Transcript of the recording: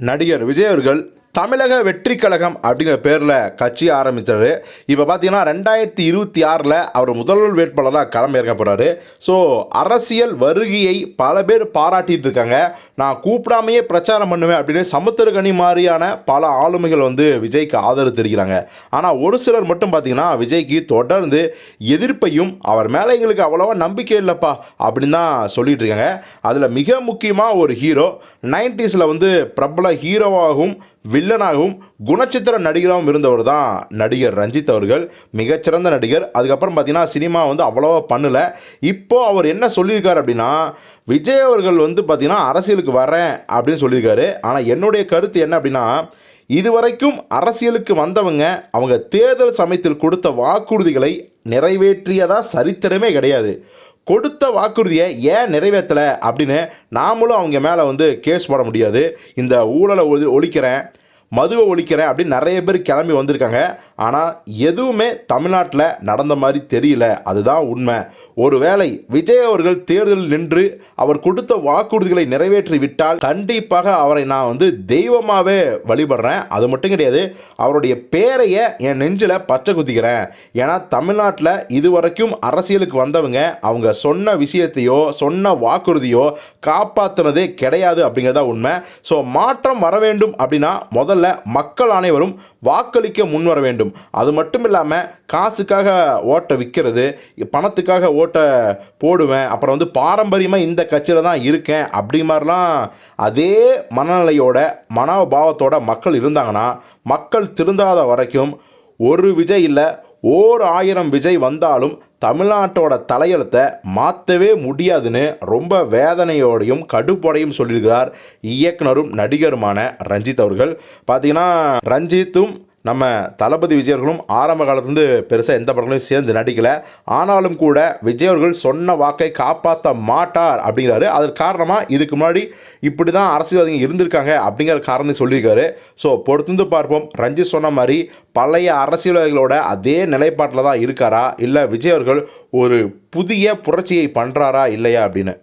நடிகர் விஜய் அவர்கள் தமிழக வெற்றி கழகம் அப்படிங்கிற பேரில் கட்சி ஆரம்பித்தார் இப்போ பார்த்தீங்கன்னா ரெண்டாயிரத்தி இருபத்தி ஆறில் அவர் முதல்வர் வேட்பாளராக களமிறக்க போகிறாரு ஸோ அரசியல் வருகையை பல பேர் பாராட்டிட்டு இருக்காங்க. நான் கூப்பிடாமையே பிரச்சாரம் பண்ணுவேன் அப்படின்னு சமுத்திரகனி மாதிரியான பல ஆளுமைகள் வந்து விஜய்க்கு ஆதரவு தெரிகிறாங்க ஆனால் ஒரு சிலர் மட்டும் பார்த்தீங்கன்னா விஜய்க்கு தொடர்ந்து எதிர்ப்பையும் அவர் மேலே எங்களுக்கு அவ்வளோவா நம்பிக்கை இல்லைப்பா அப்படின்னு தான் சொல்லிகிட்டு இருக்காங்க. அதில் மிக முக்கியமாக ஒரு ஹீரோ நைன்டிஸில் வந்து பிரபல ஹீரோவாகவும் வில் வில்லனாகவும் குணச்சித்திர நடிகராகவும் இருந்தவர் தான் நடிகர் ரஞ்சித் அவர்கள். மிகச்சிறந்த நடிகர். அதுக்கப்புறம் பார்த்தீங்கன்னா சினிமா வந்து அவ்வளோவா பண்ணல. இப்போது அவர் என்ன சொல்லியிருக்காரு அப்படின்னா விஜய் அவர்கள் வந்து பார்த்திங்கன்னா அரசியலுக்கு வரேன் அப்படின்னு சொல்லியிருக்காரு. ஆனால் என்னுடைய கருத்து என்ன அப்படின்னா இதுவரைக்கும் அரசியலுக்கு வந்தவங்க அவங்க தேர்தல் சமயத்தில் கொடுத்த வாக்குறுதிகளை நிறைவேற்றியதா சரித்திரமே கிடையாது. கொடுத்த வாக்குறுதியை ஏன் நிறைவேற்றலை அப்படின்னு நாமளும் அவங்க மேலே வந்து கேஸ் போட முடியாது. இந்த ஊழலை ஒழி ஒழிக்கிறேன். மதுவை ஒழிக்கிறேன் அப்படின்னு நிறைய பேர் கிளம்பி வந்திருக்காங்க. ஆனால் எதுவுமே தமிழ்நாட்டில் நடந்த மாதிரி தெரியல. அதுதான் உண்மை. ஒருவேளை விஜய் அவர்கள் தேர்தலில் நின்று அவர் கொடுத்த வாக்குறுதிகளை நிறைவேற்றி விட்டால் கண்டிப்பாக அவரை நான் வந்து தெய்வமாகவே வழிபடுறேன். அது மட்டும் கிடையாது அவருடைய பேரையை என் நெஞ்சில் பச்சை குத்திக்கிறேன். ஏன்னா தமிழ்நாட்டில் இதுவரைக்கும் அரசியலுக்கு வந்தவங்க அவங்க சொன்ன விஷயத்தையோ சொன்ன வாக்குறுதியோ காப்பாற்றுனதே கிடையாது அப்படிங்கிறதா உண்மை. ஸோ மாற்றம் வர வேண்டும் அப்படின்னா முதல் முதல்ல மக்கள் அனைவரும் வாக்களிக்க முன் வர வேண்டும். அது மட்டும் இல்லாமல் காசுக்காக ஓட்டை விற்கிறது பணத்துக்காக ஓட்டை போடுவேன் அப்புறம் வந்து பாரம்பரியமாக இந்த கட்சியில் தான் இருக்கேன் அப்படி மாதிரிலாம் அதே மனநிலையோட மனோபாவத்தோட மக்கள் இருந்தாங்கன்னா மக்கள் திருந்தாத வரைக்கும் ஒரு விஜய் இல்லை ஓர் ஆயிரம் விஜய் வந்தாலும் தமிழ்நாட்டோட தலையெழுத்தை மாற்றவே முடியாதுன்னு ரொம்ப வேதனையோடையும் கடுப்போடையும் சொல்லியிருக்கிறார் இயக்குனரும் நடிகருமான ரஞ்சித் அவர்கள். பார்த்தீங்கன்னா ரஞ்சித்தும் நம்ம தளபதி விஜயர்களும் ஆரம்ப காலத்துலேருந்து பெருசாக எந்த படங்களையும் சேர்ந்து நடிக்கலை. ஆனாலும் கூட விஜய் அவர்கள் சொன்ன வாக்கை காப்பாற்ற மாட்டார் அப்படிங்கிறாரு. அதற்கு காரணமாக இதுக்கு முன்னாடி இப்படி தான் அரசியல்வாதிகள் இருந்திருக்காங்க அப்படிங்கிற காரணத்தை சொல்லியிருக்காரு. ஸோ பொறுத்துந்து பார்ப்போம். ரஞ்சித் சொன்ன மாதிரி பழைய அரசியல்வாதிகளோட அதே நிலைப்பாட்டில் தான் இருக்காரா? இல்லை விஜய் அவர்கள் ஒரு புதிய புரட்சியை பண்ணுறாரா இல்லையா? அப்படின்னு.